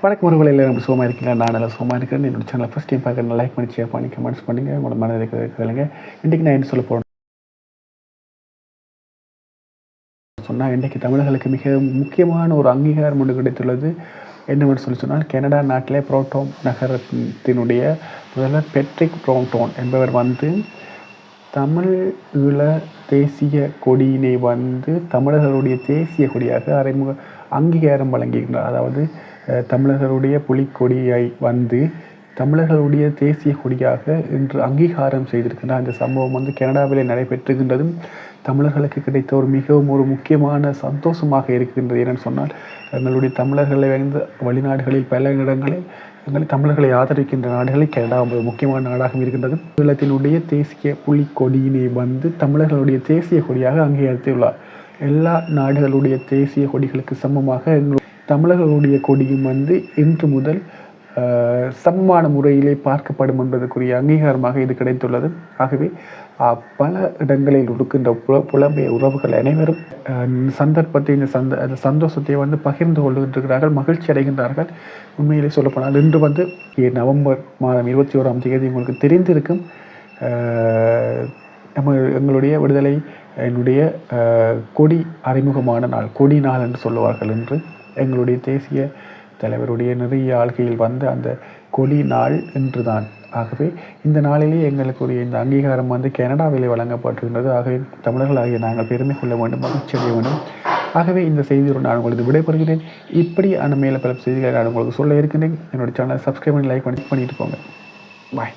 வணக்கம் உறவுகளில் நம்ம சுகமாக இருக்கீங்களா? நான் நல்லா சுகமாக இருக்கிறேன். என்னோட சேனலை ஃபஸ்ட் டைம் பார்க்குறேன் லைக் பண்ணி ஷேர் பண்ணி கமெண்ட்ஸ் பண்ணுங்கள் உங்களோட மனதில் கேளுங்க. இன்றைக்கி நான் என்ன சொல்ல போகிறேன் சொன்னால் இன்றைக்கு தமிழர்களுக்கு மிக முக்கியமான ஒரு அங்கீகாரம் ஒன்று கிடைத்துள்ளது. என்னவென்று சொல்லி சொன்னால் கனடா நாட்டிலே புரோட்டோன் நகரத்தினுடைய முதல்வர் பெட்ரிக் புரோட்டோன் என்பவர் வந்து தமிழ் ஈழ தேசிய கொடியினை வந்து தமிழர்களுடைய தேசிய கொடியாக அறிமுக அங்கீகாரம் வழங்குகின்றார். அதாவது தமிழர்களுடைய புலிக்கொடியை வந்து தமிழர்களுடைய தேசிய கொடியாக இன்று அங்கீகாரம் செய்திருக்கின்றார். அந்த சம்பவம் வந்து கனடாவிலே நடைபெற்றுகின்றதும் தமிழர்களுக்கு கிடைத்த ஒரு மிகவும் ஒரு முக்கியமான சந்தோஷமாக இருக்கின்றது ஏனென்னு சொன்னால் எங்களுடைய தமிழர்களை வந்து வெளிநாடுகளில் பல இடங்களில் எங்களை தமிழர்களை ஆதரிக்கின்ற நாடுகளில் கனடா ஒரு முக்கியமான நாடாகவும் இருக்கின்றது. ஈழத்தினுடைய தேசிய புலிக்கொடியினை வந்து தமிழர்களுடைய தேசிய கொடியாக அங்கீகரித்துள்ளார். எல்லா நாடுகளுடைய தேசிய கொடிகளுக்கு சமமாக தமிழர்களுடைய கொடியும் வந்து இன்று முதல் சமமான முறையிலே பார்க்கப்படும் என்பதற்குரிய அங்கீகாரமாக இது கிடைத்துள்ளது. ஆகவே பல இடங்களில் இருக்கின்ற புல புலம்பெயர் உறவுகள் அனைவரும் சந்தர்ப்பத்தை இந்த சந்த அந்த சந்தோஷத்தை வந்து பகிர்ந்து கொள்கின்றார்கள் மகிழ்ச்சி அடைகின்றார்கள். உண்மையிலே சொல்லப்போனால் இன்று வந்து நவம்பர் மாதம் இருபத்தி ஓராம் தேதி உங்களுக்கு தெரிந்திருக்கும் நம்ம எங்களுடைய விடுதலை என்னுடைய கொடி அறிமுகமான நாள் கொடி நாள் என்று சொல்லுவார்கள் என்று எங்களுடைய தேசிய தலைவருடைய நிறைய ஆள்கையில் வந்த அந்த கொடி நாள் என்று தான் ஆகவே இந்த நாளிலே எங்களுக்குரிய இந்த அங்கீகாரம் வந்து கனடாவிலே வழங்கப்பட்டிருந்தது. ஆகவே தமிழர்களாகிய நாங்கள் பெருமை கொள்ள வேண்டும் மகிழ்ச்சி அடைய வேண்டும். ஆகவே இந்த செய்தியோடு நான் உங்களுக்கு விடைபெறுகிறேன். இப்படியான மேலே பல செய்திகளை நான் உங்களுக்கு சொல்ல இருக்கின்றேன். என்னுடைய சேனலை சப்ஸ்கிரைப் பண்ணி லைக் பண்ணி பண்ணிட்டு போங்க. பாய்